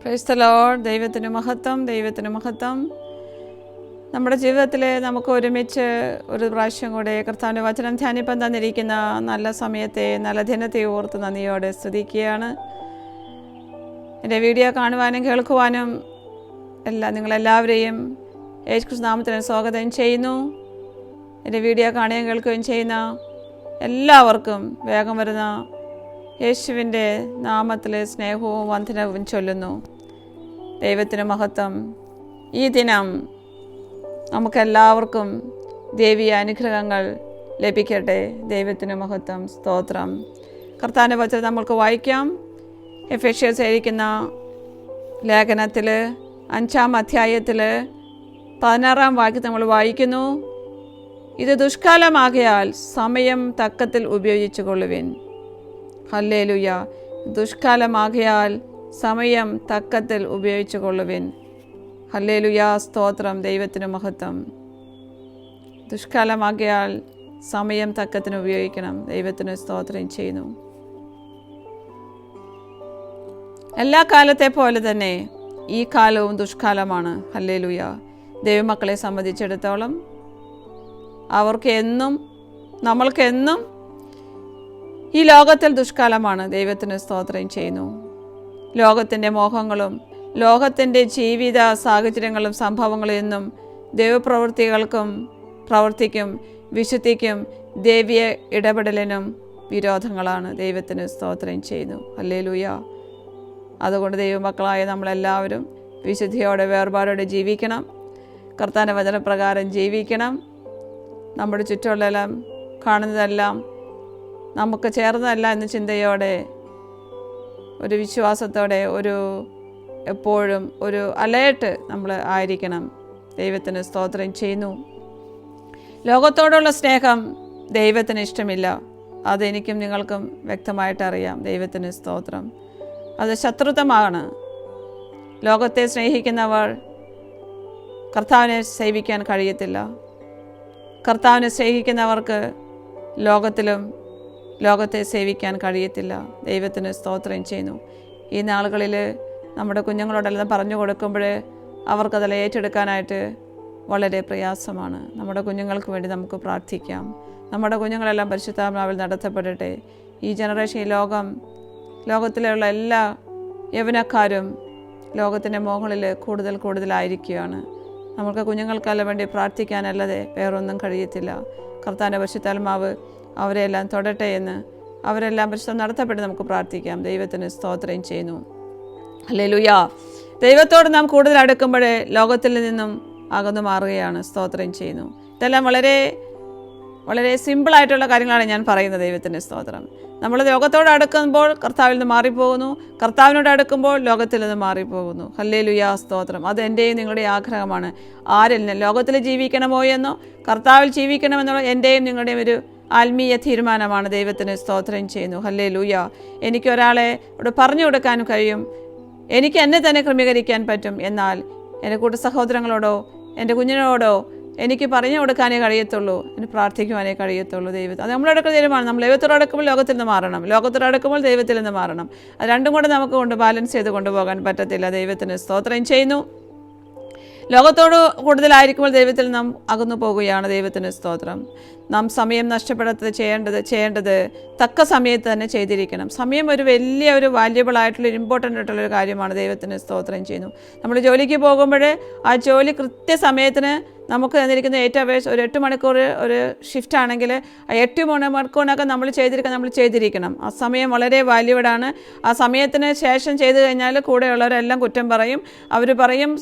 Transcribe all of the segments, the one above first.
ക്രൈസ്തലോ ദൈവത്തിന് മഹത്വം ദൈവത്തിന് മഹത്വം. നമ്മുടെ ജീവിതത്തിൽ നമുക്ക് ഒരുമിച്ച് ഒരു പ്രാവശ്യം കൂടെ കർത്താവിന്റെ വചനം ധ്യാനിപ്പം തന്നിരിക്കുന്ന നല്ല സമയത്തെ നല്ല ദിനത്തെ ഓർത്ത് നന്ദിയോടെ സ്തുതിക്കുകയാണ്. എന്റെ വീഡിയോ കാണുവാനും കേൾക്കുവാനും എല്ലാ നിങ്ങളെല്ലാവരെയും യേശുക്രിസ്തു നാമത്തിന് സ്വാഗതം ചെയ്യുന്നു. എന്റെ വീഡിയോ കാണുകയും കേൾക്കുകയും ചെയ്യുന്ന എല്ലാവർക്കും വേഗം വരുന്ന യേശുവിന്റെ നാമത്തിൽ സ്നേഹവും വന്ദനവും ചൊല്ലുന്നു. ദൈവത്തിന് മഹത്വം. ഈ ദിനം നമുക്കെല്ലാവർക്കും ദേവീയ അനുഗ്രഹങ്ങൾ ലഭിക്കട്ടെ. ദൈവത്തിന് മഹത്വം. സ്തോത്രം. കർത്താന്റെ വചനം നമ്മൾക്ക് വായിക്കാം. എഫേഷ്യസ് എഴുതിക്കുന്ന ലേഖനത്തിൽ അഞ്ചാം അധ്യായത്തിൽ പതിനാറാം വാക്യം നമ്മൾ വായിക്കുന്നു. ഇത് ദുഷ്കാലമാകയാൽ സമയം തക്കത്തിൽ ഉപയോഗിച്ചു കൊള്ളുവിൻ ഹല്ലേലുയ. ദുഷ്കാലമാകയാൽ സമയം തക്കത്തിൽ ഉപയോഗിച്ചു കൊള്ളുവിൻ ഹല്ലേലുയ സ്തോത്രം ദൈവത്തിന് മഹത്വം. ദുഷ്കാലമാകയാൽ സമയം തക്കത്തിന് ഉപയോഗിക്കണം. ദൈവത്തിന് സ്തോത്രം ചെയ്യുന്നു. എല്ലാ കാലത്തെ പോലെ തന്നെ ഈ കാലവും ദുഷ്കാലമാണ്. ഹല്ലേലുയ. ദൈവമക്കളെ സംബന്ധിച്ചിടത്തോളം അവർക്ക് എന്നും നമ്മൾക്ക് എന്നും ഈ ലോകത്തിൽ ദുഷ്കാലമാണ്. ദൈവത്തിന് സ്തോത്രം ചെയ്യുന്നു. ലോകത്തിന്റെ മോഹങ്ങളും ലോകത്തിന്റെ ജീവിത സാഹചര്യങ്ങളും സംഭവങ്ങളിൽ നിന്നും ദൈവപ്രവൃത്തികൾക്കും പ്രവർത്തിക്കും വിശുദ്ധിക്കും ദേവിയ ഇടപെടലിനും വിരോധങ്ങളാണ്. ദൈവത്തിന് സ്തോത്രം ചെയ്യുന്നു. അല്ലേ ലൂയ അതുകൊണ്ട് ദൈവമക്കളായ നമ്മളെല്ലാവരും വിശുദ്ധിയോടെ വേർപാടോടെ ജീവിക്കണം. കർത്താന വചനപ്രകാരം ജീവിക്കണം. നമ്മുടെ ചുറ്റുമുള്ളെല്ലാം കാണുന്നതെല്ലാം നമുക്ക് ചേർന്നതല്ല എന്ന ചിന്തയോടെ ഒരു വിശ്വാസത്തോടെ ഒരു എപ്പോഴും ഒരു അലേർട്ട് നമ്മൾ ആയിരിക്കണം. ദൈവത്തിന് സ്തോത്രം ചെയ്യുന്നു. ലോകത്തോടുള്ള സ്നേഹം ദൈവത്തിന് ഇഷ്ടമില്ല. അതെനിക്കും നിങ്ങൾക്കും വ്യക്തമായിട്ട് അറിയാം. ദൈവത്തിന് സ്തോത്രം. അത് ശത്രുത്വമാണ് ലോകത്തെ സ്നേഹിക്കുന്നവർ കർത്താവിനെ സേവിക്കാൻ കഴിയത്തില്ല. കർത്താവിനെ സ്നേഹിക്കുന്നവർക്ക് ലോകത്തിലും ലോകത്തെ സേവിക്കാൻ കഴിയത്തില്ല. ദൈവത്തിന് സ്തോത്രം ചെയ്യുന്നു. ഈ നാളുകളിൽ നമ്മുടെ കുഞ്ഞുങ്ങളോടെല്ലാം പറഞ്ഞു കൊടുക്കുമ്പോൾ അവർക്കതെല്ലാം ഏറ്റെടുക്കാനായിട്ട് വളരെ പ്രയാസമാണ്. നമ്മുടെ കുഞ്ഞുങ്ങൾക്ക് വേണ്ടി നമുക്ക് പ്രാർത്ഥിക്കാം. നമ്മുടെ കുഞ്ഞുങ്ങളെല്ലാം പരിശുദ്ധാത്മാവിൽ നടത്തപ്പെടട്ടെ. ഈ ജനറേഷൻ ഈ ലോകം ലോകത്തിലുള്ള എല്ലാ യവനക്കാരും ലോകത്തിന്റെ മോഹങ്ങളിൽ കൂടുതൽ കൂടുതലായിരിക്കുകയാണ്. നമുക്ക് കുഞ്ഞുങ്ങൾക്കെല്ലാം വേണ്ടി പ്രാർത്ഥിക്കാനല്ലാതെ വേറൊന്നും കഴിയത്തില്ല. കർത്താന്റെ പരിശുദ്ധാത്മാവ് അവരെല്ലാം തൊടട്ടെ എന്ന് അവരെല്ലാം പ്രശ്നം നടത്തപ്പെട്ട് നമുക്ക് പ്രാർത്ഥിക്കാം. ദൈവത്തിന് സ്തോത്രം ചെയ്യുന്നു. അല്ലേ ലുയാ ദൈവത്തോട് നാം കൂടുതൽ അടുക്കുമ്പോഴേ ലോകത്തിൽ നിന്നും അകന്നു മാറുകയാണ്. സ്തോത്രം ചെയ്യുന്നു. ഇതെല്ലാം വളരെ വളരെ സിമ്പിളായിട്ടുള്ള കാര്യങ്ങളാണ് ഞാൻ പറയുന്നത്. ദൈവത്തിന്റെ സ്തോത്രം. നമ്മൾ ലോകത്തോട് അടുക്കുമ്പോൾ കർത്താവിൽ നിന്ന് മാറിപ്പോകുന്നു. കർത്താവിനോട് അടുക്കുമ്പോൾ ലോകത്തിൽ നിന്ന് മാറിപ്പോകുന്നു. ഹല്ലേ ലുയാ സ്തോത്രം. അത് എന്റെയും നിങ്ങളുടെയും ആഗ്രഹമാണ്. നിന്ന് ലോകത്തിൽ ജീവിക്കണമോ എന്നോ കർത്താവിൽ ജീവിക്കണമെന്നോ എന്റെയും നിങ്ങളുടെയും ഒരു ആത്മീയ തീരുമാനമാണ് ദൈവത്തിന് സ്തോത്രം ചെയ്യുന്നു. ഹല്ലേ ലൂയ എനിക്ക് ഒരാളെ ഇവിടെ പറഞ്ഞു കൊടുക്കാൻ കഴിയും. എനിക്ക് എന്നെ തന്നെ ക്രമീകരിക്കാൻ പറ്റും. എന്നാൽ എന്റെ കൂട്ട സഹോദരങ്ങളോടോ എന്റെ കുഞ്ഞിനോടോ എനിക്ക് പറഞ്ഞു കൊടുക്കാനേ കഴിയത്തുള്ളൂ. എനിക്ക് പ്രാർത്ഥിക്കുവാനേ കഴിയത്തുള്ളൂ ദൈവത്തിൽ അത് നമ്മളെ അടുക്കുന്ന തീരുമാനം. നമ്മൾ ദൈവത്തോടക്കുമ്പോൾ ലോകത്തിൽ നിന്ന് മാറണം. ലോകത്തോടക്കുമ്പോൾ ദൈവത്തിൽ നിന്ന് മാറണം. അത് രണ്ടും കൂടെ നമുക്ക് കൊണ്ട് ബാലൻസ് ചെയ്ത് കൊണ്ടുപോകാൻ പറ്റത്തില്ല. ദൈവത്തിന് സ്തോത്രം ചെയ്യുന്നു. ലോകത്തോട് കൂടുതലായിരിക്കുമ്പോൾ ദൈവത്തിൽ നാം അകന്നു പോവുകയാണ് ദൈവത്തിന് സ്തോത്രം. നാം സമയം നഷ്ടപ്പെടാത്തത് ചെയ്യേണ്ടത് ചെയ്യേണ്ടത് തക്ക സമയത്ത് തന്നെ ചെയ്തിരിക്കണം. സമയം ഒരു വലിയ ഒരു വാല്യബിൾ ആയിട്ടുള്ള ഇമ്പോർട്ടന്റ് ആയിട്ടുള്ള ഒരു കാര്യമാണ് ദൈവത്തിന് സ്തോത്രം ചെയ്യുന്നു. നമ്മൾ ജോലിക്ക് പോകുമ്പോൾ ആ ജോലി കൃത്യസമയത്തിന് നമുക്ക് തന്നിരിക്കുന്ന ഏറ്റവും അവേഴ്സ് ഒരു എട്ട് മണിക്കൂർ ഒരു ഷിഫ്റ്റ് ആണെങ്കിൽ ആ എട്ട് മണി മണിക്കൂറിനൊക്കെ നമ്മൾ ചെയ്തിരിക്കണം നമ്മൾ ചെയ്തിരിക്കണം. ആ സമയം വളരെ വാല്യൂഡാണ് ആ സമയത്തിന് ശേഷം ചെയ്തു കഴിഞ്ഞാൽ കൂടെയുള്ളവരെല്ലാം കുറ്റം പറയും. അവർ പറയും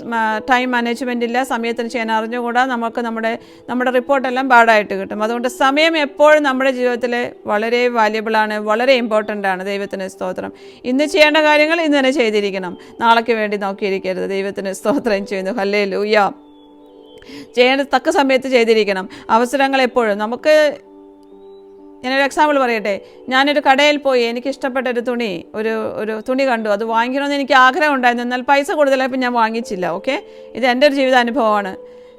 ടൈം മാനേജ്മെന്റ് ഇല്ല സമയത്തിന് ചെയ്യാൻ അറിഞ്ഞുകൂടാ നമുക്ക് നമ്മുടെ നമ്മുടെ റിപ്പോർട്ടെല്ലാം പാടായിട്ട് കിട്ടും. അതുകൊണ്ട് സമയം എപ്പോഴും നമ്മുടെ ജീവിതത്തിൽ വളരെ വാല്യബിളാണ് വളരെ ഇമ്പോർട്ടന്റ് ആണ്. ദൈവത്തിന് സ്തോത്രം. ഇന്ന് ചെയ്യേണ്ട കാര്യങ്ങൾ ഇന്ന് തന്നെ ചെയ്തിരിക്കണം. നാളേക്ക് വേണ്ടി നോക്കിയിരിക്കരുത്. ദൈവത്തിന് സ്തോത്രം ചെയ്യുന്നു. ഹല്ലേ ലൂയ്യ ചെയ്യേണ്ട തക്ക സമയത്ത് ചെയ്തിരിക്കണം. അവസരങ്ങൾ എപ്പോഴും. നമുക്ക് ഞാനൊരു എക്സാമ്പിൾ പറയട്ടെ. ഞാനൊരു കടയിൽ പോയി എനിക്ക് ഇഷ്ടപ്പെട്ട ഒരു തുണി ഒരു ഒരു തുണി കണ്ടു. അത് വാങ്ങിക്കണമെന്ന് എനിക്ക് ആഗ്രഹം ഉണ്ടായിരുന്നു. എന്നാൽ പൈസ കൂടുതലായപ്പോൾ ഞാൻ വാങ്ങിച്ചില്ല. ഓക്കെ? ഇത് എന്റെ ഒരു ജീവിതാനുഭവമാണ്.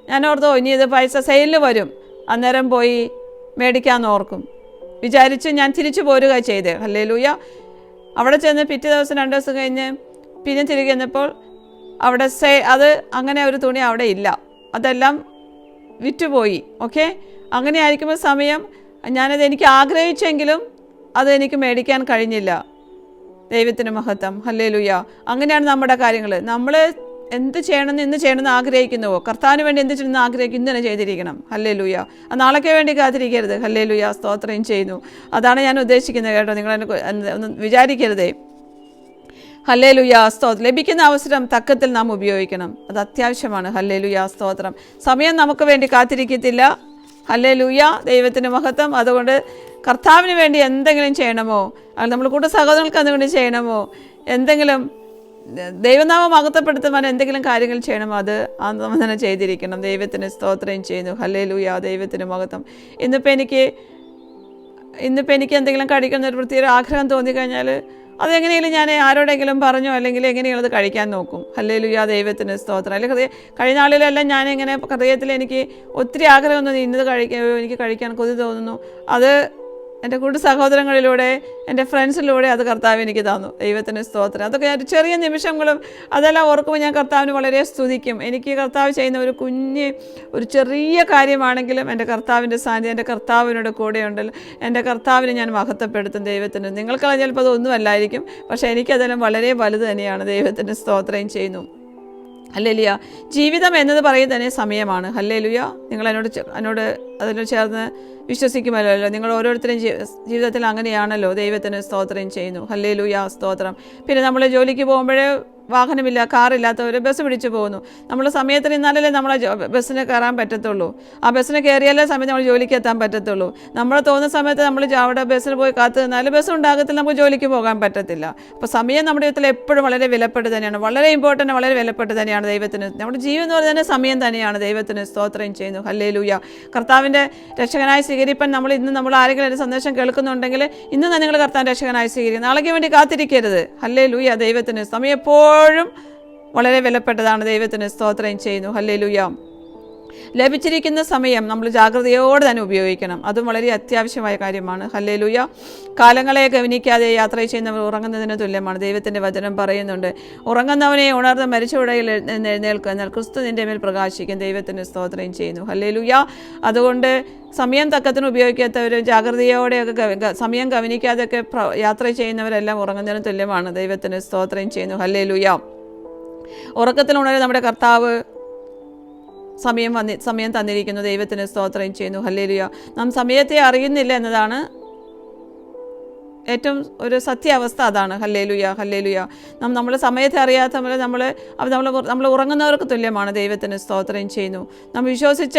ഞാൻ ഓർത്തോ ഇനി ഇത് പൈസ സെയിലിൽ വരും. അന്നേരം പോയി മേടിക്കാമെന്ന് ഓർക്കും. വിചാരിച്ച് ഞാൻ തിരിച്ചു പോരുക ചെയ്ത്. അല്ലേ ലൂയ അവിടെ ചെന്ന് പിറ്റേ ദിവസം രണ്ട് ദിവസം കഴിഞ്ഞ് പിന്നെ തിരികെ ചെന്നപ്പോൾ അവിടെ സേ അത് അങ്ങനെ ഒരു തുണി അവിടെ ഇല്ല. അതെല്ലാം വിറ്റുപോയി ഓക്കെ? അങ്ങനെ ആയിരിക്കുമ്പോൾ സമയം ഞാനത് എനിക്ക് ആഗ്രഹിച്ചെങ്കിലും അത് എനിക്ക് മേടിക്കാൻ കഴിഞ്ഞില്ല. ദൈവത്തിന് മഹത്വം ഹല്ലേ ലുയ അങ്ങനെയാണ് നമ്മുടെ കാര്യങ്ങൾ. നമ്മൾ എന്ത് ചെയ്യണമെന്ന് ഇന്ന് ചെയ്യണമെന്ന് ആഗ്രഹിക്കുന്നുവോ? കർത്താവിന് വേണ്ടി എന്ത് ചെയ്യണമെന്ന് ആഗ്രഹിക്കും ഇന്ന് തന്നെ ചെയ്തിരിക്കണം. ഹല്ലേ ലുയ ആ നാളേക്ക് വേണ്ടി കാത്തിരിക്കരുത്. ഹല്ലേ ലുയ സ്തോത്രം ചെയ്യുന്നു. അതാണ് ഞാൻ ഉദ്ദേശിക്കുന്നത് കേട്ടോ. നിങ്ങൾ ഒന്ന് വിചാരിക്കരുതേ. ഹല്ലേ ലുയാ സ്തോത്രം. ലഭിക്കുന്ന അവസരം തക്കത്തിൽ നാം ഉപയോഗിക്കണം. അത് അത്യാവശ്യമാണ്. ഹല്ലേ ലുയാ സ്തോത്രം. സമയം നമുക്ക് വേണ്ടി കാത്തിരിക്കത്തില്ല. ഹല്ലേ ലുയ ദൈവത്തിന് മഹത്വം. അതുകൊണ്ട് കർത്താവിന് വേണ്ടി എന്തെങ്കിലും ചെയ്യണമോ? അത് നമ്മൾ കൂട്ട സഹോദരങ്ങൾക്ക് എന്തെങ്കിലും ചെയ്യണമോ? എന്തെങ്കിലും ദൈവനാമം അകത്തപ്പെടുത്തുവാൻ എന്തെങ്കിലും കാര്യങ്ങൾ ചെയ്യണമോ? അത് ആന്തമനം ചെയ്തിരിക്കണം. ദൈവത്തിന് സ്തോത്രം ചെയ്യുന്നു. ഹല്ലേ ലുയ ദൈവത്തിന് മഹത്വം. ഇന്നിപ്പോൾ എനിക്ക് ഇന്നിപ്പോൾ എനിക്ക് എന്തെങ്കിലും കഴിക്കുന്ന ഒരു പ്രത്യേക ആഗ്രഹം തോന്നിക്കഴിഞ്ഞാൽ അതെങ്ങനെയെങ്കിലും ഞാൻ ആരോടെങ്കിലും പറഞ്ഞോ? അല്ലെങ്കിൽ എങ്ങനെയെങ്കിലും അത് കഴിക്കാൻ നോക്കും? ആ ദൈവത്തിന് സ്തോത്രം. അല്ലെങ്കിൽ ഹൃദയ കഴിഞ്ഞ ആളുകളെല്ലാം ഞാൻ ഹൃദയത്തിൽ എനിക്ക് ഒത്തിരി ആഗ്രഹം തോന്നി ഇന്നത് കഴിക്കാൻ എനിക്ക് കഴിക്കാൻ കൊതി തോന്നുന്നു. അത് എന്റെ കൂട്ടു സഹോദരങ്ങളിലൂടെ എന്റെ ഫ്രണ്ട്സിലൂടെ അത് കർത്താവ് എനിക്ക് തന്നു. ദൈവത്തിന് സ്തോത്രം. അതൊക്കെ ഞാൻ ചെറിയ നിമിഷങ്ങളും അതെല്ലാം ഓർക്കുമ്പോൾ ഞാൻ കർത്താവിന് വളരെ സ്തുതിക്കും. എനിക്ക് കർത്താവ് ചെയ്യുന്ന ഒരു കുഞ്ഞ് ഒരു ചെറിയ കാര്യമാണെങ്കിലും എന്റെ കർത്താവിന്റെ സാന്നിധ്യം എന്റെ കർത്താവിനോട് കൂടെയുണ്ടല്ലോ. എന്റെ കർത്താവിനെ ഞാൻ മഹത്വപ്പെടുത്തും ദൈവത്തിന് നിങ്ങൾക്കത് ചിലപ്പോൾ അതൊന്നുമല്ലായിരിക്കും. പക്ഷേ എനിക്കതെല്ലാം വളരെ വലുത് തന്നെയാണ്. ദൈവത്തിന് സ്തോത്രം ചെയ്യുന്നു. ഹല്ലേലുയ. ജീവിതം എന്നത് പറയും തന്നെ സമയമാണ്. ഹല്ലേലുയ. നിങ്ങൾ എന്നോട് എന്നോട് അതിനോട് ചേർന്ന് വിശ്വസിക്കുമല്ലോ. നിങ്ങൾ ഓരോരുത്തരും ജീവിതത്തിൽ അങ്ങനെയാണല്ലോ ദൈവത്തിന് സ്തോത്രം ചെയ്യുന്നു. ഹല്ലേലുയ സ്തോത്രം. പിന്നെ നമ്മൾ ജോലിക്ക് പോകുമ്പോഴേ വാഹനമില്ല കാറില്ലാത്തവർ ബസ് പിടിച്ചു പോകുന്നു. നമ്മൾ സമയത്തിന് നിന്നാലല്ലേ നമ്മളെ ബസ്സിന് കയറാൻ പറ്റത്തുള്ളൂ. ആ ബസ്സിന് കയറിയാലേ സമയത്ത് നമ്മൾ ജോലിക്ക് എത്താൻ പറ്റത്തുള്ളൂ. നമ്മൾ തോന്നുന്ന സമയത്ത് നമ്മൾ അവിടെ ബസ്സിന് പോയി കാത്തു നിന്നാൽ ബസ് ഉണ്ടാകത്തില്ല നമുക്ക് ജോലിക്ക് പോകാൻ പറ്റത്തില്ല. അപ്പോൾ സമയം നമ്മുടെ ജീവിതത്തിൽ എപ്പോഴും വളരെ വിലപ്പെട്ട് തന്നെയാണ്. വളരെ ഇമ്പോർട്ടന്റ് വളരെ വിലപ്പെട്ട് തന്നെയാണ് ദൈവത്തിന്. നമ്മുടെ ജീവൻ എന്ന് പറയുന്നത് സമയം തന്നെയാണ് ദൈവത്തിന്. സ്തോത്രം ചെയ്യുന്നു. ഹല്ലേ ലൂയ കർത്താവിന്റെ രക്ഷകനായി സ്വീകരിപ്പൻ നമ്മൾ ഇന്ന് നമ്മൾ ആരെങ്കിലും ഒരു സന്ദേശം കേൾക്കുന്നുണ്ടെങ്കിൽ ഇന്ന് തന്നെ നിങ്ങൾ കർത്താൻ രക്ഷകനായി സ്വീകരിക്കും. നാളേക്ക് വേണ്ടി കാത്തിരിക്കരുത്. ഹല്ലേ ലൂയ ദൈവത്തിന്. സമയം എപ്പോഴും വളരെ വിലപ്പെട്ടതാണ് ദൈവത്തിന് സ്തോത്രം ചെയ്യുന്നു. ഹല്ലേ ലൂയ ലഭിച്ചിരിക്കുന്ന സമയം നമ്മൾ ജാഗ്രതയോടെ തന്നെ ഉപയോഗിക്കണം. അതും വളരെ അത്യാവശ്യമായ കാര്യമാണ്. ഹല്ലേലൂയ. കാലങ്ങളെ ഗവനിക്കാതെ യാത്ര ചെയ്യുന്നവർ ഉറങ്ങുന്നതിന് തുല്യമാണ്. ദൈവത്തിന്റെ വചനം പറയുന്നുണ്ട്. ഉറങ്ങുന്നവനെ ഉണർന്ന് മരിച്ചുവിടയിൽ എഴുന്നേൽക്കുക. എന്നാൽ ക്രിസ്തു നിന്റെ മേൽ പ്രകാശിക്കും. ദൈവത്തിന് സ്തോത്രം ചെയ്യുന്നു. ഹല്ലേലൂയ. അതുകൊണ്ട് സമയം തക്കത്തിന് ഉപയോഗിക്കാത്തവരും ജാഗ്രതയോടെയൊക്കെ സമയം ഗവനിക്കാതെയൊക്കെ യാത്ര ചെയ്യുന്നവരെല്ലാം ഉറങ്ങുന്നതിന് തുല്യമാണ്. ദൈവത്തിന് സ്തോത്രം ചെയ്യുന്നു. ഹല്ലേലൂയ. ഉറക്കത്തിൽ ഉണരെ നമ്മുടെ കർത്താവ് സമയം വന്നി സമയം തന്നിരിക്കുന്നു. ദൈവത്തിന് സ്തോത്രം ചെയ്യുന്നു. ഹല്ലേലുയ. നാം സമയത്തെ അറിയുന്നില്ല എന്നതാണ് ഏറ്റവും ഒരു സത്യാവസ്ഥ അതാണ്. Hallelujah hallelujah. നാം നമ്മൾ സമയത്തെ അറിയാത്ത നമ്മൾ നമ്മൾ നമ്മൾ ഉറങ്ങുന്നവർക്ക് തുല്യമാണ്. ദൈവത്തിന് സ്തോത്രം ചെയ്യുന്നു. നാം വിശ്വസിച്ച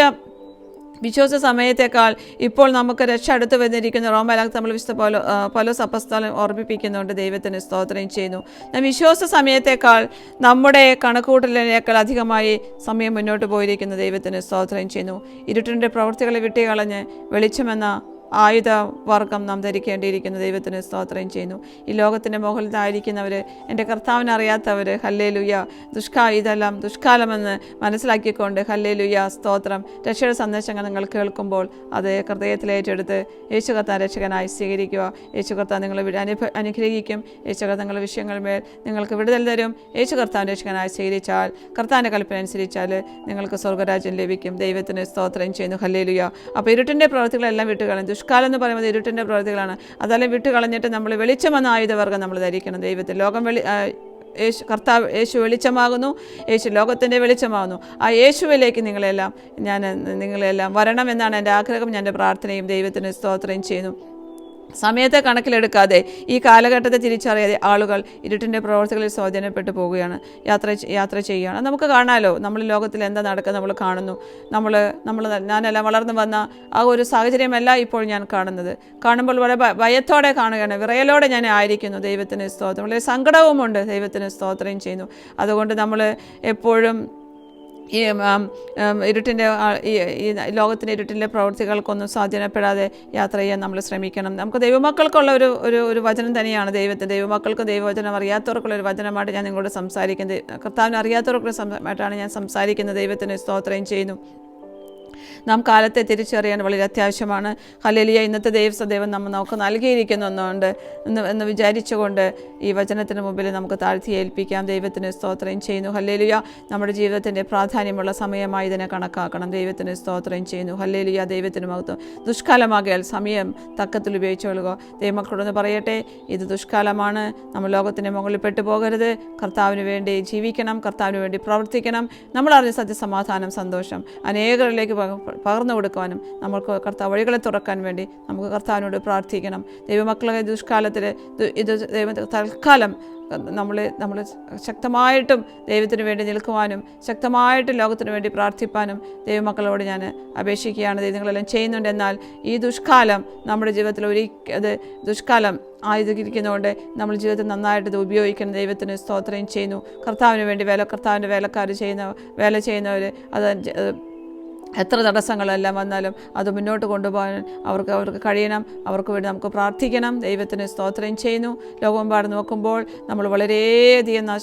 വിശ്വാസ സമയത്തേക്കാൾ ഇപ്പോൾ നമുക്ക് രക്ഷ അടുത്ത് വന്നിരിക്കുന്ന റോമലാക്ക് നമ്മൾ വിശുദ്ധ പോലോ പല അപ്പസ്തലം ഓർമ്മിപ്പിക്കുന്നുണ്ട്. ദൈവത്തിന് സ്തോത്രം ചെയ്യുന്നു. നാം വിശ്വാസ സമയത്തേക്കാൾ നമ്മുടെ കണക്കുകൂട്ടലിനേക്കാൾ അധികമായി സമയം മുന്നോട്ട് പോയിരിക്കുന്ന. ദൈവത്തിന് സ്തോത്രം ചെയ്യുന്നു. ഇരുട്ടിന്റെ പ്രവൃത്തികളെ വിട്ടുകളഞ്ഞ് വെളിച്ചമെന്ന ആയുധ വർഗം നാം ധരിക്കേണ്ടിയിരിക്കുന്ന. ദൈവത്തിന് സ്തോത്രം ചെയ്യുന്നു. ഈ ലോകത്തിന്റെ മുകളിലായിരിക്കുന്നവർ എന്റെ കർത്താവിനെ അറിയാത്തവർ ഹല്ലേ ലുയ ദുഷ്കാ ഇതെല്ലാം ദുഷ്കാലമെന്ന് മനസ്സിലാക്കിക്കൊണ്ട് ഹല്ലേ ലുയ സ്തോത്രം രക്ഷയുടെ സന്ദേശങ്ങൾ നിങ്ങൾ കേൾക്കുമ്പോൾ അത് ഹൃദയത്തിൽ ഏറ്റെടുത്ത് യേശു കർത്താൻ രക്ഷകനായി സ്വീകരിക്കുക. യേശു കർത്താൻ നിങ്ങളെ വിട- അനുഭ അനുഗ്രഹിക്കും. യേശു കർത്താൻ നിങ്ങളുടെ വിഷയങ്ങൾ മേൽ നിങ്ങൾക്ക് വിടുതൽ തരും. യേശു കർത്താൻ രക്ഷകനായി സ്വീകരിച്ചാൽ കർത്താന്റെ കൽപ്പന അനുസരിച്ചാൽ നിങ്ങൾക്ക് സ്വർഗരാജ്യം ലഭിക്കും. ദൈവത്തിന് സ്തോത്രം ചെയ്യുന്നു. ഹല്ലേലുയ. അപ്പോൾ ഇരുട്ടിന്റെ പ്രവർത്തികളെല്ലാം വിട്ടുകളയും. ദുഷ്കാലം എന്ന് പറയുന്നത് ഇരുട്ടിന്റെ പ്രവൃത്തികളാണ്. അതെല്ലാം വിട്ട് കളഞ്ഞിട്ട് നമ്മൾ വെളിച്ചമെന്ന ആയുധവർഗം നമ്മൾ ധരിക്കണം. ദൈവത്തിൽ ലോകം വെളി യേശു കർത്താവ് യേശു വെളിച്ചമാകുന്നു യേശു ലോകത്തിന്റെ വെളിച്ചമാകുന്നു. ആ യേശുവിലേക്ക് നിങ്ങളെല്ലാം ഞാൻ നിങ്ങളെല്ലാം വരണമെന്നാണ് എന്റെ ആഗ്രഹം ഞാൻ എന്റെ പ്രാർത്ഥനയും ദൈവത്തിന് സ്തോത്രം ചെയ്യുന്നു. സമയത്തെ കണക്കിലെടുക്കാതെ ഈ കാലഘട്ടത്തെ തിരിച്ചറിയാതെ ആളുകൾ ഇരുട്ടിന്റെ പ്രവർത്തികളിൽ സ്വാധീനപ്പെട്ടു പോവുകയാണ്. യാത്ര യാത്ര ചെയ്യുകയാണ്. നമുക്ക് കാണാമല്ലോ നമ്മൾ ലോകത്തിൽ എന്താ നടക്കുന്നത് നമ്മൾ കാണുന്നു. നമ്മൾ നമ്മൾ ഞാനെല്ലാം വളർന്നു വന്ന ആ ഒരു സാഹചര്യമല്ല ഇപ്പോൾ ഞാൻ കാണുന്നത്. കാണുമ്പോൾ വളരെ ഭയത്തോടെ കാണുകയാണ്. വിറയലോടെ ഞാൻ ആയിരിക്കുന്നു. ദൈവത്തിന് സ്തോത്രം. വളരെ സങ്കടവുമുണ്ട് ദൈവത്തിന് സ്തോത്രം ചെയ്യുന്നു. അതുകൊണ്ട് നമ്മൾ എപ്പോഴും ഈ ഇരുട്ടിന്റെ ഈ ഈ ലോകത്തിന്റെ ഇരുട്ടിന്റെ പ്രവൃത്തികൾക്കൊന്നും സ്വാധീനപ്പെടാതെ യാത്ര ചെയ്യാൻ നമ്മൾ ശ്രമിക്കണം. നമുക്ക് ദൈവമക്കൾക്കുള്ള ഒരു ഒരു ഒരു വചനം തന്നെയാണ് ദൈവത്തെ. ദൈവമക്കൾക്ക് ദൈവവചനം അറിയാത്തവർക്കുള്ള ഒരു വചനമായിട്ട് ഞാൻ നിങ്ങളോട് സംസാരിക്കുന്നത്. കർത്താവിനെ അറിയാത്തവർക്കുള്ള സംസാരമായിട്ടാണ് ഞാൻ സംസാരിക്കുന്നത്. ദൈവത്തിന് സ്തോത്രം ചെയ്യുന്നു. നാം കാലത്തെ തിരിച്ചറിയാൻ വളരെ അത്യാവശ്യമാണ്. ഹലലിയ ഇന്നത്തെ ദൈവസദൈവം നമ്മൾ നമുക്ക് നൽകിയിരിക്കുന്നു എന്നുകൊണ്ട് എന്ന് എന്ന് വിചാരിച്ചുകൊണ്ട് ഈ വചനത്തിന് മുമ്പിൽ നമുക്ക് താഴ്ത്തി ഏൽപ്പിക്കാം. ദൈവത്തിന് സ്തോത്രം ചെയ്യുന്നു. ഹല്ലേലിയ. നമ്മുടെ ജീവിതത്തിന്റെ പ്രാധാന്യമുള്ള സമയമായി ഇതിനെ കണക്കാക്കണം. ദൈവത്തിന് സ്തോത്രം ചെയ്യുന്നു. ഹല്ലേലിയ. ദൈവത്തിന് മഹത്വം. ദുഷ്കാലമാകിയാൽ സമയം തക്കത്തിൽ ഉപയോഗിച്ചുകൊള്ളുക ദൈവമക്കളോടൊന്ന് പറയട്ടെ. ഇത് ദുഷ്കാലമാണ്. നമ്മൾ ലോകത്തിന്റെ മുകളിൽ പെട്ടുപോകരുത്. കർത്താവിന് വേണ്ടി ജീവിക്കണം. കർത്താവിന് വേണ്ടി പ്രവർത്തിക്കണം. നമ്മളറിഞ്ഞ സത്യസമാധാനം സന്തോഷം. അനേകരിലേക്ക് പകർന്നു കൊടുക്കുവാനും നമ്മൾക്ക് കർത്താവ് വഴികളെ തുറക്കാൻ വേണ്ടി നമുക്ക് കർത്താവിനോട് പ്രാർത്ഥിക്കണം. ദൈവമക്കളെ ദുഷ്കാലത്തിൽ ഇത് ദൈവ തൽക്കാലം നമ്മൾ നമ്മൾ ശക്തമായിട്ടും ദൈവത്തിന് വേണ്ടി നിൽക്കുവാനും ശക്തമായിട്ട് ലോകത്തിന് വേണ്ടി പ്രാർത്ഥിപ്പാനും ദൈവമക്കളോട് ഞാൻ അപേക്ഷിക്കുകയാണ്. നിങ്ങളെല്ലാം ചെയ്യുന്നുണ്ട്. എന്നാൽ ഈ ദുഷ്കാലം നമ്മുടെ ജീവിതത്തിൽ ഒരു അത് ദുഷ്കാലം ആയിരിക്കുന്നതുകൊണ്ട് നമ്മൾ ജീവിതത്തിൽ നന്നായിട്ട് ഇത് ഉപയോഗിക്കണം. ദൈവത്തിന് സ്തോത്രം ചെയ്യുന്നു. കർത്താവിന് വേണ്ടി വേല കർത്താവിന്റെ വേലക്കാർ ചെയ്യുന്ന വേല ചെയ്യുന്നവർ അത് എത്ര തടസ്സങ്ങളെല്ലാം വന്നാലും അത് മുന്നോട്ട് കൊണ്ടുപോകാൻ അവർക്ക് അവർക്ക് കഴിയണം. അവർക്ക് വേണ്ടി നമുക്ക് പ്രാർത്ഥിക്കണം. ദൈവത്തിന് സ്തോത്രം ചെയ്യുന്നു. ലോകമെമ്പാട് നോക്കുമ്പോൾ നമ്മൾ വളരെയധികം നാശ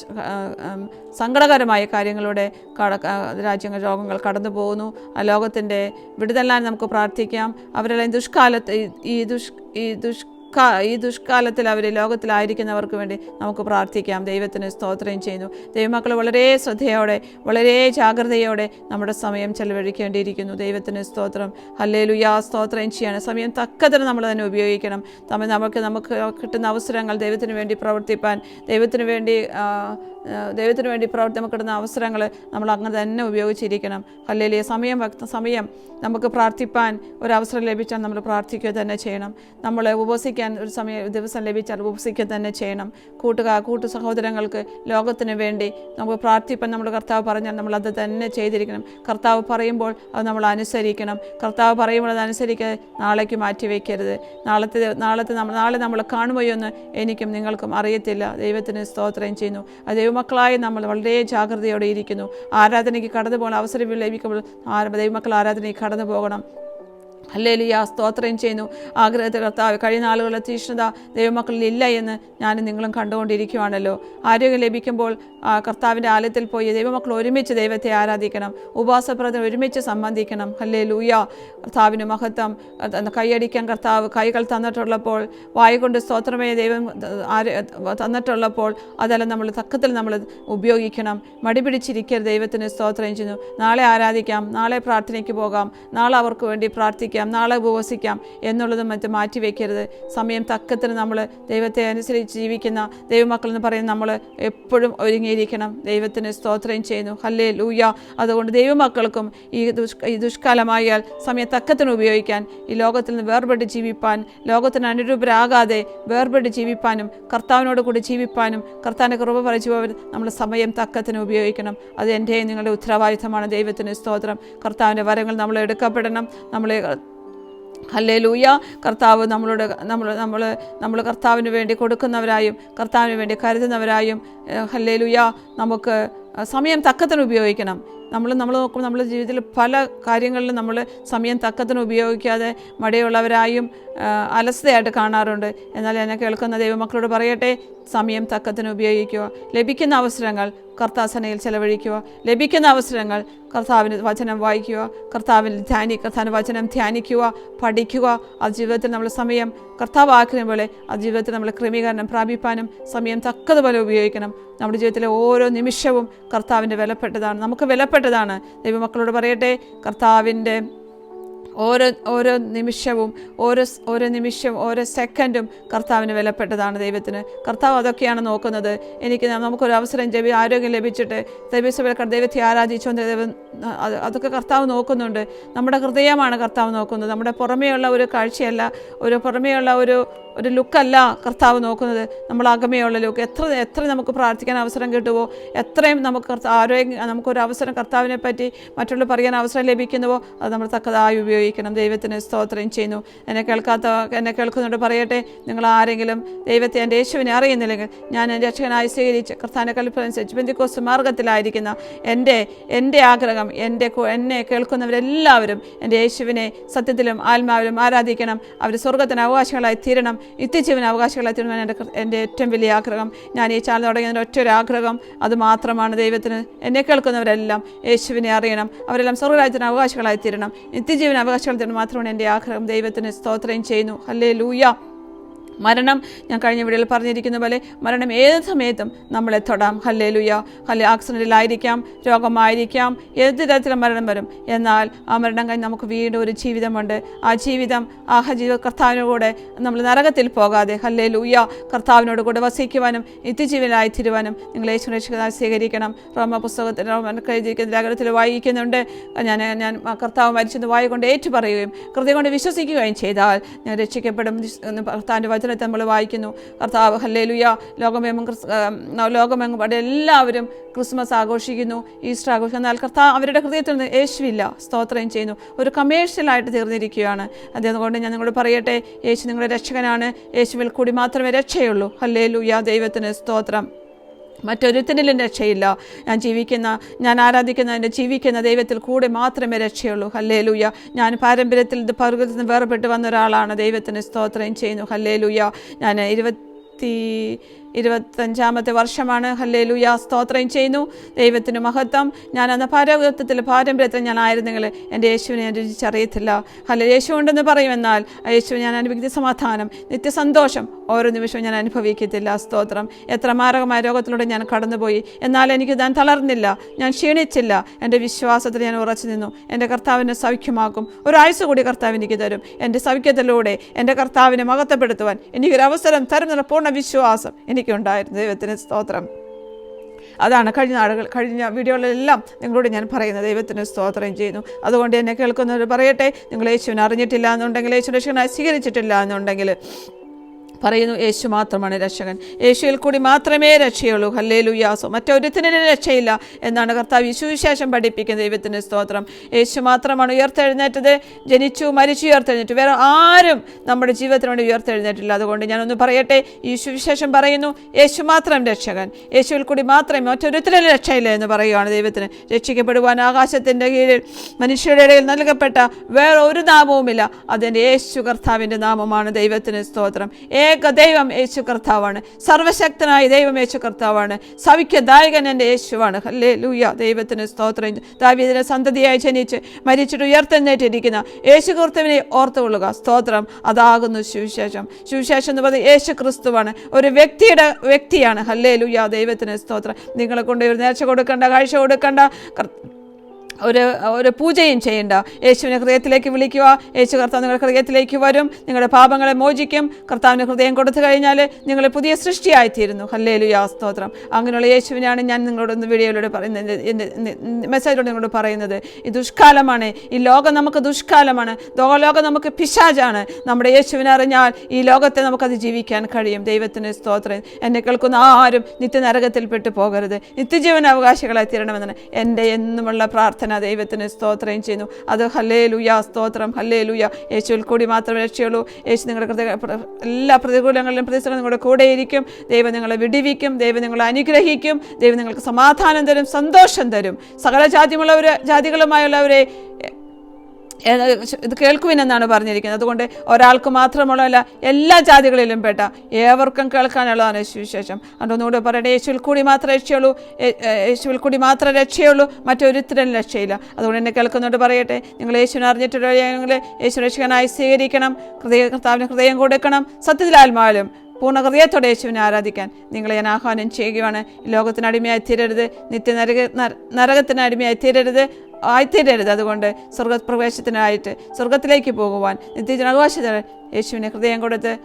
സങ്കടകരമായ കാര്യങ്ങളുടെ കട രാജ്യങ്ങൾ രോഗങ്ങൾ കടന്നു പോകുന്നു. ആ ലോകത്തിന്റെ വിടുതലാൻ നമുക്ക് പ്രാർത്ഥിക്കാം. അവരെല്ലാം ദുഷ്കാലത്ത് ഈ ദുഷ് ഈ ദുഷ് ഈ ദുഷ്കാലത്തിൽ അവർ ലോകത്തിലായിരിക്കുന്നവർക്ക് വേണ്ടി നമുക്ക് പ്രാർത്ഥിക്കാം. ദൈവത്തിന് സ്തോത്രം ചെയ്യുന്നു. ദൈവമക്കൾ വളരെ ശ്രദ്ധയോടെ വളരെ ജാഗ്രതയോടെ നമ്മുടെ സമയം ചെലവഴിക്കേണ്ടിയിരിക്കുന്നു. ദൈവത്തിന് സ്തോത്രം. ഹല്ലേലുയാ. സ്തോത്രം ചെയ്യാണ്. സമയം തക്കതിന് നമ്മൾ തന്നെ ഉപയോഗിക്കണം. തമ്മിൽ നമുക്ക് നമുക്ക് കിട്ടുന്ന അവസരങ്ങൾ ദൈവത്തിന് വേണ്ടി പ്രവർത്തിപ്പാൻ ദൈവത്തിന് വേണ്ടി ദൈവത്തിന് വേണ്ടി പ്രവർത്തി കിട്ടുന്ന അവസരങ്ങൾ നമ്മൾ അങ്ങനെ തന്നെ ഉപയോഗിച്ചിരിക്കണം. അല്ലെങ്കിൽ സമയം സമയം നമുക്ക് പ്രാർത്ഥിപ്പാൻ അവസരം ലഭിച്ചാൽ നമ്മൾ പ്രാർത്ഥിക്കുക തന്നെ ചെയ്യണം. നമ്മൾ ഉപസിക്കാൻ ഒരു സമയം ദിവസം ലഭിച്ചാൽ ഉപസിക്കുക തന്നെ ചെയ്യണം. കൂട്ടുകാർ കൂട്ടു സഹോദരങ്ങൾക്ക് ലോകത്തിന് വേണ്ടി നമുക്ക് പ്രാർത്ഥിപ്പാൻ നമ്മൾ കർത്താവ് പറഞ്ഞാൽ നമ്മൾ അത് തന്നെ ചെയ്തിരിക്കണം. കർത്താവ് പറയുമ്പോൾ അത് നമ്മൾ അനുസരിക്കണം. കർത്താവ് പറയുമ്പോൾ അത് അനുസരിക്കാതെ നാളേക്ക് മാറ്റി വയ്ക്കരുത് നാളത്തെ നാളത്തെ നമ്മൾ നാളെ നമ്മൾ കാണുമോ എന്ന് എനിക്കും നിങ്ങൾക്കും അറിയത്തില്ല. ദൈവത്തിന് സ്തോത്രം ചെയ്യുന്നു. അത് ദൈവമക്കളായി നമ്മൾ വളരെ ജാഗ്രതയോടെ ഇരിക്കുന്നു. ആരാധനയ്ക്ക് കടന്നു പോകണം അവസരം ലഭിക്കുമ്പോൾ ദൈവമക്കൾ ആരാധനയ്ക്ക് കടന്നു പോകണം ഹല്ലേലൂയ സ്തോത്രം ചെയ്യുന്നു. ആഗ്രഹത്തെ കർത്താവ് കഴിഞ്ഞ ആളുകളുടെ തീഷ്ണത ദൈവമക്കളിൽ ഇല്ല എന്ന് ഞാനും നിങ്ങളും കണ്ടുകൊണ്ടിരിക്കുവാണല്ലോ. ആരോഗ്യം ലഭിക്കുമ്പോൾ കർത്താവിന്റെ ആലയത്തിൽ പോയി ദൈവമക്കൾ ഒരുമിച്ച് ദൈവത്തെ ആരാധിക്കണം. ഉപവാസപ്രദം ഒരുമിച്ച് സംബന്ധിക്കണം. ഹല്ലേ ലൂയ കർത്താവിന് മഹത്വം കൈയടിക്കാൻ കർത്താവ് കൈകൾ തന്നിട്ടുള്ളപ്പോൾ വായ കൊണ്ട് സ്തോത്രമേ ദൈവം തന്നിട്ടുള്ളപ്പോൾ അതെല്ലാം നമ്മൾ തക്കത്തിൽ നമ്മൾ ഉപയോഗിക്കണം. മടി പിടിച്ചിരിക്കരുത് ദൈവത്തിന് സ്തോത്രം ചെയ്യുന്നു. നാളെ ആരാധിക്കാം. നാളെ പ്രാർത്ഥനയ്ക്ക് പോകാം. നാളെ അവർക്ക് വേണ്ടി പ്രാർത്ഥിക്കാം. നാളെ ഉപവസിക്കാം എന്നുള്ളത് മറ്റ് മാറ്റിവെക്കരുത് സമയം തക്കത്തിന് നമ്മൾ ദൈവത്തെ അനുസരിച്ച് ജീവിക്കുന്ന ദൈവമക്കൾ എന്ന് പറയുന്ന നമ്മൾ എപ്പോഴും ഒരുങ്ങിയിരിക്കണം. ദൈവത്തിന് സ്തോത്രം ചെയ്യുന്നു. ഹല്ലേ ലൂയ അതുകൊണ്ട് ദൈവമക്കൾക്കും ഈ ദുഷ് ഈ ദുഷ്കാലമായാൽ സമയം തക്കത്തിന് ഉപയോഗിക്കാൻ ഈ ലോകത്തിൽ നിന്ന് വേർപെട്ട് ജീവിപ്പാൻ ലോകത്തിന് അനുരൂപരാകാതെ വേർപെട്ട് ജീവിപ്പാനും കർത്താവിനോട് കൂടി ജീവിപ്പാനും കർത്താവിന്റെ കൃപ പറിച്ചു പോകാൻ നമ്മൾ സമയം തക്കത്തിന് ഉപയോഗിക്കണം. അത് എന്റെ നിങ്ങളുടെ ഉത്തരവാദിത്തമാണ്. ദൈവത്തിന് സ്തോത്രം. കർത്താവിന്റെ വരങ്ങൾ നമ്മൾ എടുക്കപ്പെടണം. നമ്മളെ ഹല്ലേ ലൂയ കർത്താവ് നമ്മളുടെ നമ്മൾ നമ്മൾ നമ്മൾ കർത്താവിന് വേണ്ടി കൊടുക്കുന്നവരായും കർത്താവിന് വേണ്ടി കരുതുന്നവരായും ഹല്ലേ ലൂയ നമുക്ക് സമയം തക്കത്തിന് ഉപയോഗിക്കണം. നമ്മൾ നമ്മൾ നോക്കുമ്പോൾ നമ്മുടെ ജീവിതത്തിൽ പല കാര്യങ്ങളിലും നമ്മൾ സമയം തക്കത്തിന് ഉപയോഗിക്കാതെ മടിയുള്ളവരായും അലസതയായിട്ട് കാണാറുണ്ട്. എന്നാൽ എന്നെ കേൾക്കുന്ന ദൈവമക്കളോട് പറയട്ടെ സമയം തക്കത്തിന് ഉപയോഗിക്കുക. ലഭിക്കുന്ന അവസരങ്ങൾ കർത്താസനയിൽ ചെലവഴിക്കുക. ലഭിക്കുന്ന അവസരങ്ങൾ കർത്താവിന് വചനം വായിക്കുക. കർത്താവിൽ ധ്യാനി കർത്താവിന് വചനം ധ്യാനിക്കുക പഠിക്കുക. ആ ജീവിതത്തിൽ നമ്മൾ സമയം കർത്താവ് ആക്കുന്ന പോലെ ആ ജീവിതത്തിൽ നമ്മൾ ക്രമീകരണം പ്രാപിപ്പാനും സമയം തക്കതുപോലെ ഉപയോഗിക്കണം. നമ്മുടെ ജീവിതത്തിലെ ഓരോ നിമിഷവും കർത്താവിന്റെ വിലപ്പെട്ടതാണ്. നമുക്ക് വിലപ്പെട്ടതാണ് ദൈവമക്കളോട് പറയട്ടെ കർത്താവിന്റെ ഓരോ ഓരോ നിമിഷവും ഓരോ ഓരോ നിമിഷവും ഓരോ സെക്കൻഡും കർത്താവിന് വിലപ്പെട്ടതാണ് ദൈവത്തിന്. കർത്താവ് അതൊക്കെയാണ് നോക്കുന്നത്. എനിക്ക് നമുക്കൊരു അവസരം ജവി ആരോഗ്യം ലഭിച്ചിട്ട് ദൈവസഭയിൽ ദൈവത്തെ ആരാധിച്ചുകൊണ്ട് ദൈവം അതൊക്കെ കർത്താവ് നോക്കുന്നുണ്ട്. നമ്മുടെ ഹൃദയമാണ് കർത്താവ് നോക്കുന്നത്. നമ്മുടെ പുറമേയുള്ള ഒരു കാഴ്ചയല്ല ഒരു പുറമേയുള്ള ഒരു ഒരു ലുക്കല്ല കർത്താവ് നോക്കുന്നത്. നമ്മൾ അകമയുള്ള ലുക്ക്. എത്ര എത്ര നമുക്ക് പ്രാർത്ഥിക്കാൻ അവസരം കിട്ടുമോ എത്രയും നമുക്ക് ആരോഗ്യം നമുക്കൊരു അവസരം കർത്താവിനെ പറ്റി മറ്റുള്ള പറയാൻ അവസരം ലഭിക്കുന്നുവോ? അത് നമ്മൾ തക്കതായി ഉപയോഗിക്കും ഉപയോഗിക്കണം. ദൈവത്തിന് സ്തോത്രം ചെയ്യുന്നു. എന്നെ കേൾക്കാത്ത എന്നെ കേൾക്കുന്നുണ്ട് പറയട്ടെ. നിങ്ങൾ ആരെങ്കിലും ദൈവത്തെ എന്റെ യേശുവിനെ അറിയുന്നില്ലെങ്കിൽ ഞാൻ എന്റെ രക്ഷകനായി സ്വീകരിച്ച് കർത്താന കൽപ്പനുസരിച്ച് ബന്ധിക്കോസ് മാർഗത്തിലായിരിക്കുന്ന എന്റെ എന്റെ ആഗ്രഹം എന്റെ എന്നെ കേൾക്കുന്നവരെല്ലാവരും എന്റെ യേശുവിനെ സത്യത്തിലും ആത്മാവിലും ആരാധിക്കണം. അവർ സ്വർഗത്തിന് അവകാശങ്ങളായി തീരണം. നിത്യജീവന അവകാശങ്ങളായി തീരണം എന്റെ എന്റെ ഏറ്റവും വലിയ ആഗ്രഹം. ഞാൻ ഈ ചാനൽ തുടങ്ങിയതിന്റെ ഒറ്റ ഒരു ആഗ്രഹം അത് മാത്രമാണ് ദൈവത്തിന് എന്നെ കേൾക്കുന്നവരെല്ലാം യേശുവിനെ അറിയണം. അവരെല്ലാം സ്വർഗരാജ്യത്തിന് അവകാശങ്ങളായി തീരണം. നിത്യജീവന അവകാശങ്ങൾ തീരണം മാത്രമാണ് എന്റെ ആഗ്രഹം. ദൈവത്തിന് സ്തോത്രം ചെയ്യുന്നു. അല്ലേ ലൂയ മരണം. ഞാൻ കഴിഞ്ഞ വീഡിയോയിൽ പറഞ്ഞിരിക്കുന്ന പോലെ മരണം ഏത് സമയത്തും നമ്മളെ തൊടാം. ഹല്ലേ ലുയ ഹല്ലേ ആക്സിഡന്റിലായിരിക്കാം രോഗമായിരിക്കാം ഏത് തരത്തിലും മരണം വരും. എന്നാൽ ആ മരണം കഴിഞ്ഞ് നമുക്ക് വീണ്ടും ഒരു ജീവിതമുണ്ട്. ആ ജീവിതം ആ ജീവ കർത്താവിനോട് നമ്മൾ നരകത്തിൽ പോകാതെ ഹല്ലേ ലുയ കർത്താവിനോട് കൂടെ വസിക്കുവാനും നിത്യജീവനായി തീരുവാനും നിങ്ങൾ യേശു രക്ഷിതായി സ്വീകരിക്കണം. റോമ പുസ്തകത്തിൽ റോമൻ എഴുതിയിരിക്കുന്ന ലേഖനത്തിൽ വായിക്കുന്നുണ്ട്. ഞാൻ ഞാൻ കർത്താവ് മരിച്ചെന്ന് വായിക്കൊണ്ട് ഏറ്റുപറയുകയും കൃതി കൊണ്ട് വിശ്വസിക്കുകയും ചെയ്താൽ ഞാൻ രക്ഷിക്കപ്പെടും കർത്താവിന്റെ വചനത്തെ നമ്മൾ വായിക്കുന്നു. കർത്താവ് ഹല്ലേലുയ. ലോകമെങ്ങും ലോകമെങ്ങും അവിടെ എല്ലാവരും ക്രിസ്മസ് ആഘോഷിക്കുന്നു ഈസ്റ്റർ ആഘോഷിക്കുന്നു. എന്നാൽ കർത്താവ് അവരുടെ ഹൃദയത്തിൽ നിന്ന് യേശുവില്ല സ്തോത്രം ചെയ്യുന്നു. ഒരു കമേഴ്ഷ്യലായിട്ട് തീർന്നിരിക്കുകയാണ്. അതുകൊണ്ട് ഞാൻ നിങ്ങളോട് പറയട്ടെ യേശു നിങ്ങളുടെ രക്ഷകനാണ്. യേശുവിൽ കൂടി മാത്രമേ രക്ഷയുള്ളൂ. ഹല്ലേലുയ. ദൈവത്തിന് സ്തോത്രം. മറ്റൊരുത്തനിലും രക്ഷയില്ല. ഞാൻ ജീവിക്കുന്ന ഞാൻ ആരാധിക്കുന്ന എന്റെ ജീവിക്കുന്ന ദൈവത്തിൽ കൂടെ മാത്രമേ രക്ഷയുള്ളൂ. ഹല്ലേലൂയ. ഞാൻ പാരമ്പര്യത്തിൽ പർവതത്തിൽ നിന്ന് വേർപെട്ട് വന്ന ഒരാളാണ്. ദൈവത്തിന് സ്തോത്രം ചെയ്യുന്നു. ഹല്ലേലൂയ. ഞാൻ ഇരുപത്തി ഇരുപത്തഞ്ചാമത്തെ വർഷമാണ്. ഹല്ലേലൂയ. സ്തോത്രം ചെയ്യുന്നു. ദൈവത്തിന് മഹത്വം. ഞാൻ അന്ന് പാരവത്വത്തിൽ പാരമ്പര്യത്തിൽ ഞാൻ ആയിരുന്നെങ്കിൽ എന്റെ യേശുവിനെ ഞാൻ രുചിച്ചറിയത്തില്ല. ഹല്ല യേശു ഉണ്ടെന്ന് പറയുമെന്നാൽ യേശു ഞാൻ അനുഭവിക്കുന്ന സമാധാനം നിത്യസന്തോഷം ഓരോ നിമിഷവും ഞാൻ അനുഭവിക്കത്തില്ല. സ്തോത്രം. എത്ര മാരകമായ രോഗത്തിലൂടെ ഞാൻ കടന്നുപോയി. എന്നാൽ എനിക്ക് ഞാൻ തളർന്നില്ല. ഞാൻ ക്ഷീണിച്ചില്ല. എന്റെ വിശ്വാസത്തിൽ ഞാൻ ഉറച്ചു നിന്നു. എന്റെ കർത്താവിനെ സൗഖ്യമാക്കും. ഒരാഴ്ച കൂടി കർത്താവ് എനിക്ക് തരും. എന്റെ സൗഖ്യത്തിലൂടെ എന്റെ കർത്താവിനെ മഹത്വപ്പെടുത്തുവാൻ എനിക്കൊരു അവസരം തരുന്നുള്ള പൂർണ വിശ്വാസം എനിക്കുണ്ടായിരുന്നു. ദൈവത്തിന് സ്തോത്രം. അതാണ് കഴിഞ്ഞ ആളുകൾ കഴിഞ്ഞ വീഡിയോകളിലെല്ലാം നിങ്ങളോട് ഞാൻ പറയുന്നത്. ദൈവത്തിന് സ്തോത്രം ചെയ്യുന്നു. അതുകൊണ്ട് എന്നെ കേൾക്കുന്നവർ പറയട്ടെ നിങ്ങൾ യേശുവിനെ അറിഞ്ഞിട്ടില്ല എന്നുണ്ടെങ്കിൽ യേശുവിനെ സ്വീകരിച്ചിട്ടില്ല എന്നുണ്ടെങ്കിൽ പറയുന്നു യേശു മാത്രമാണ് രക്ഷകൻ. യേശുവിൽ കൂടി മാത്രമേ രക്ഷയുള്ളൂ. ഹല്ലേ ലുയാസോ മറ്റൊരുത്തിനും രക്ഷയില്ല എന്നാണ് കർത്താവ് ഈ സുവിശേഷം പഠിപ്പിക്കുന്ന ദൈവത്തിന്റെ സ്തോത്രം. യേശു മാത്രമാണ് ഉയർത്തെഴുന്നേറ്റത്. ജനിച്ചു മരിച്ചു ഉയർത്തെഴുന്നേറ്റു. വേറെ ആരും നമ്മുടെ ജീവിതത്തിന് വേണ്ടി ഉയർത്തെഴുന്നേറ്റില്ല. അതുകൊണ്ട് ഞാനൊന്ന് പറയട്ടെ. ഈ സുവിശേഷം പറയുന്നു യേശു മാത്രം രക്ഷകൻ. യേശുവിൽ കൂടി മാത്രമേ മറ്റൊരുത്തിനും രക്ഷയില്ല എന്ന് പറയുകയാണ് ദൈവത്തിന്. രക്ഷിക്കപ്പെടുവാൻ ആകാശത്തിന്റെ കീഴിൽ മനുഷ്യരുടെ ഇടയിൽ നൽകപ്പെട്ട വേറെ ഒരു നാമവുമില്ല. അതിന്റെ യേശു കർത്താവിന്റെ നാമമാണ് ദൈവത്തിന് സ്തോത്രം. ഏക ദൈവം യേശു കർത്താവാണ്. സർവശക്തനായ ദൈവം യേശു കർത്താവാണ്. സവിഖ്യദായകൻ എന്റെ യേശുവാണ്. ഹല്ലേ ലൂയ ദൈവത്തിന് സ്തോത്രം. ദാവീദിനെ സന്തതിയായി ജനിച്ച് മരിച്ചിട്ട് ഉയർത്തെന്നേറ്റിരിക്കുന്ന യേശു കർത്താവിനെ ഓർത്തുകൊള്ളുക. സ്തോത്രം. അതാകുന്നു സുവിശേഷം. സുവിശേഷം എന്ന് പറയുന്നത് യേശു ക്രിസ്തുവാണ്. ഒരു വ്യക്തിയുടെ വ്യക്തിയാണ്. ഹല്ലേ ലൂയ ദൈവത്തിന് സ്തോത്രം. നിങ്ങളെ കൊണ്ട് ഒരു നേർച്ച കൊടുക്കേണ്ട കാഴ്ച കൊടുക്കണ്ട. ഒരു ഒരു പൂജയും ചെയ്യേണ്ട. യേശുവിനെ ഹൃദയത്തിലേക്ക് വിളിക്കുക. യേശു കർത്താവ് നിങ്ങളുടെ ഹൃദയത്തിലേക്ക് വരും. നിങ്ങളുടെ പാപങ്ങളെ മോചിക്കും. കർത്താവിന് ഹൃദയം കൊടുത്തു കഴിഞ്ഞാൽ നിങ്ങൾ പുതിയ സൃഷ്ടിയായിത്തീരുന്നു. ഹല്ലേലു സ്തോത്രം. അങ്ങനെയുള്ള യേശുവിനാണ് ഞാൻ നിങ്ങളോട് ഇന്ന് വീഡിയോയിലൂടെ പറയുന്നത്. മെസ്സേജിലൂടെ നിങ്ങളോട് പറയുന്നത്. ഈ ദുഷ്കാലമാണ്. ഈ ലോകം നമുക്ക് ദുഷ്കാലമാണ്. ലോകം നമുക്ക് പിശാജാണ് നമ്മുടെ യേശുവിനെ അറിഞ്ഞാൽ ഈ ലോകത്തെ നമുക്കത് ജീവിക്കാൻ കഴിയും. ദൈവത്തിന് സ്തോത്രം. എന്നെ കേൾക്കുന്ന ആരും നിത്യനരകത്തിൽ പെട്ടു പോകരുത്. നിത്യജീവന അവകാശികളായി തീരണമെന്നാണ് എന്റെ എന്നുമുള്ള പ്രാർത്ഥന. ദൈവത്തിന് സ്തോത്രം ചെയ്യുന്നു. അത് ഹല്ലേ ലുയ സ്തോത്രം ഹല്ലേ ലുയ യേശുവിൽ കൂടി മാത്രമേ രക്ഷയുള്ളൂ. യേശു നിങ്ങളുടെ കൃത്യ എല്ലാ പ്രതികൂലങ്ങളിലും പ്രതിസന്ധി നിങ്ങളുടെ കൂടെയിരിക്കും ദൈവം നിങ്ങളെ വിടിവിക്കും. ദൈവം നിങ്ങളെ അനുഗ്രഹിക്കും. ദൈവം നിങ്ങൾക്ക് സമാധാനം തരും സന്തോഷം തരും. സകല ജാതിയുള്ളവർ ജാതികളുമായുള്ളവരെ ഇത് കേൾക്കുവിനെന്നാണ് പറഞ്ഞിരിക്കുന്നത്. അതുകൊണ്ട് ഒരാൾക്ക് മാത്രമുള്ളതല്ല എല്ലാ ജാതികളിലും പെട്ട ഏവർക്കും കേൾക്കാനുള്ളതാണ് സുവിശേഷം. ഒന്നുകൂടെ പറയട്ടെ യേശുവിൽ കൂടി മാത്രമേ രക്ഷയുള്ളൂ യേശുവിൽ കൂടി മാത്രമേ രക്ഷയുള്ളൂ മറ്റൊരുത്തരും രക്ഷയില്ല. അതുകൊണ്ട് എന്നെ കേൾക്കുന്നോണ്ട് പറയട്ടെ നിങ്ങൾ യേശുവിനെ അറിഞ്ഞിട്ടുണ്ടെങ്കിൽ യേശു രക്ഷകനായി സ്വീകരിക്കണം ഹൃദയ കർത്താവിന് ഹൃദയം കൊടുക്കണം സത്യത്തിലാത്മാവിലും പൂർണ ഹൃദയത്തോടെ യേശുവിനെ ആരാധിക്കാൻ നിങ്ങളെ ഞാൻ ആഹ്വാനം ചെയ്യുകയാണ് ലോകത്തിന് അടിമയായി തീരരുത് നിത്യ നരക നരകത്തിന് അടിമയായി തീരരുത് ആയിത്തീരരുത്. അതുകൊണ്ട് സ്വർഗപ്രവേശത്തിനായിട്ട് സ്വർഗത്തിലേക്ക് പോകുവാൻ നിത്യജനാവകാശത്തിന് യേശുവിനെ ഹൃദയം കൊടുത്ത്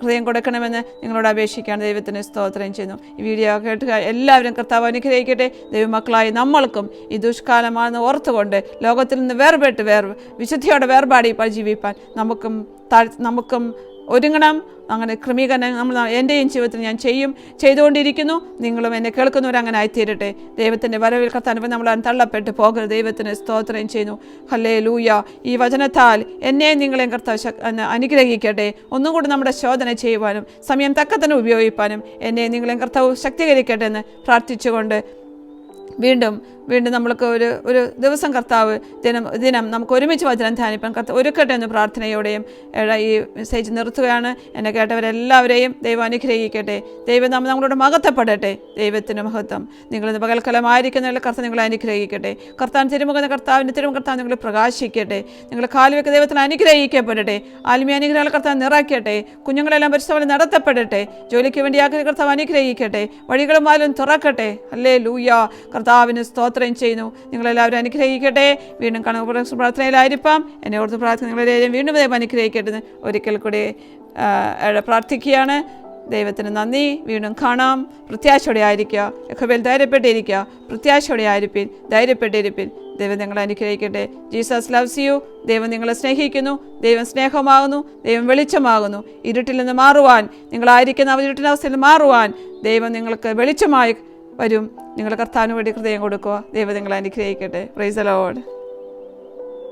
ഹൃദയം കൊടുക്കണമെന്ന് നിങ്ങളോട് അപേക്ഷിക്കുകയാണ് ദൈവത്തിന് സ്തോത്രം ചെയ്യുന്നു. ഈ വീഡിയോ കേട്ട് എല്ലാവരും കർത്താവ് അനുഗ്രഹിക്കട്ടെ. ദൈവമക്കളായി നമ്മൾക്കും ഈ ദുഷ്കാലമാണെന്ന് ഓർത്തുകൊണ്ട് ലോകത്തിൽ നിന്ന് വേർപെട്ട് വേർ വിശുദ്ധിയോടെ വേർപാടി ജീവിപ്പാൻ നമുക്കും താഴ് നമുക്കും ഒരുങ്ങണം. അങ്ങനെ ക്രമീകരണം നമ്മൾ എന്റെയും ജീവിതത്തിൽ ഞാൻ ചെയ്യും ചെയ്തുകൊണ്ടിരിക്കുന്നു. നിങ്ങളും എന്നെ കേൾക്കുന്നവർ അങ്ങനെ ആയിത്തീരട്ടെ. ദൈവത്തിന്റെ വരവിൽ കത്താനും നമ്മൾ തള്ളപ്പെട്ട് പോകരുത്. ദൈവത്തിന് സ്തോത്രം ചെയ്യുന്നു. ഹല്ലേ ലൂയ ഈ വചനത്താൽ എന്നെയും നിങ്ങളെയും കർത്താവ് അനുഗ്രഹിക്കട്ടെ. ഒന്നും കൂടി നമ്മുടെ ശോധന ചെയ്യുവാനും സമയം തക്കത്തിന് ഉപയോഗിക്കാനും എന്നെയും നിങ്ങളെയും കർത്താവ് ശക്തീകരിക്കട്ടെ എന്ന് പ്രാർത്ഥിച്ചുകൊണ്ട് വീണ്ടും വീണ്ടും നമ്മൾക്ക് ഒരു ഒരു ദിവസം കർത്താവ് ദിനം ദിനം നമുക്ക് ഒരുമിച്ച് വചനം ധ്യാനിപ്പം കർത്താവ് ഒരുക്കട്ടെ എന്ന് പ്രാർത്ഥനയോടെയും ഈ മെസ്സേജ് നിർത്തുകയാണ്. എന്നെ കേട്ടവരെല്ലാവരെയും ദൈവം അനുഗ്രഹിക്കട്ടെ. ദൈവം നാം നമ്മളോട് മഹത്വപ്പെടട്ടെ. ദൈവത്തിന്റെ മഹത്വം. നിങ്ങളിന്ന് പകൽക്കലമായിരിക്കുന്ന കർത്താവ് നിങ്ങളെ അനുഗ്രഹിക്കട്ടെ. കർത്താൻ തിരുമുഖ കർത്താവിന്റെ തിരുമുഖ കർത്താവ് നിങ്ങളെ പ്രകാശിക്കട്ടെ. നിങ്ങൾ കാലുവെക്ക് ദൈവത്തിൽ അനുഗ്രഹിക്കപ്പെടട്ടെ. ആത്മീയ അനുഗ്രഹങ്ങൾ കർത്താവ് നിറയ്ക്കട്ടെ. കുഞ്ഞുങ്ങളെല്ലാം പരിശ്രമം നടത്തപ്പെടട്ടെ. ജോലിക്ക് വേണ്ടി ആഗ്രഹ കർത്താവ് അനുഗ്രഹിക്കട്ടെ. വഴികളും വാലും തുറക്കട്ടെ. അല്ലേ ലൂയ കർത്താവിന് സ്തോത്രം. ചെയ്യുന്നു. നിങ്ങളെല്ലാവരും അനുഗ്രഹിക്കട്ടെ. വീണ്ടും കണക്ക് പ്രാർത്ഥനയിലായിരിക്കാം. എന്നെ ഓർത്ത് പ്രാർത്ഥന നിങ്ങളെല്ലാവരും വീണ്ടും ദൈവം അനുഗ്രഹിക്കട്ടെ ഒരിക്കൽ കൂടി പ്രാർത്ഥിക്കുകയാണ്. ദൈവത്തിന് നന്ദി. വീണ്ടും കാണാം. പ്രത്യാശയോടെ ആയിരിക്കുക. യഹബേൽ ധൈര്യപ്പെട്ടിരിക്കുക. പ്രത്യാശയോടെ ആയിരിപ്പിൻ. ധൈര്യപ്പെട്ടിരിപ്പിൻ. ദൈവം നിങ്ങളെ അനുഗ്രഹിക്കട്ടെ. Jesus loves you. ദൈവം നിങ്ങളെ സ്നേഹിക്കുന്നു. ദൈവം സ്നേഹമാകുന്നു. ദൈവം വെളിച്ചമാകുന്നു. ഇരുട്ടിൽ നിന്ന് മാറുവാൻ. നിങ്ങളായിരിക്കുന്ന ഇരുട്ടിന്റെ അവസ്ഥയിൽ മാറുവാൻ. ദൈവം നിങ്ങൾക്ക് വെളിച്ചമായി വരും. നിങ്ങൾ കർത്താവിന് വേണ്ടി ഹൃദയം കൊടുക്കുക. ദൈവം നിങ്ങളെ അനുഗ്രഹിക്കട്ടെ. Price load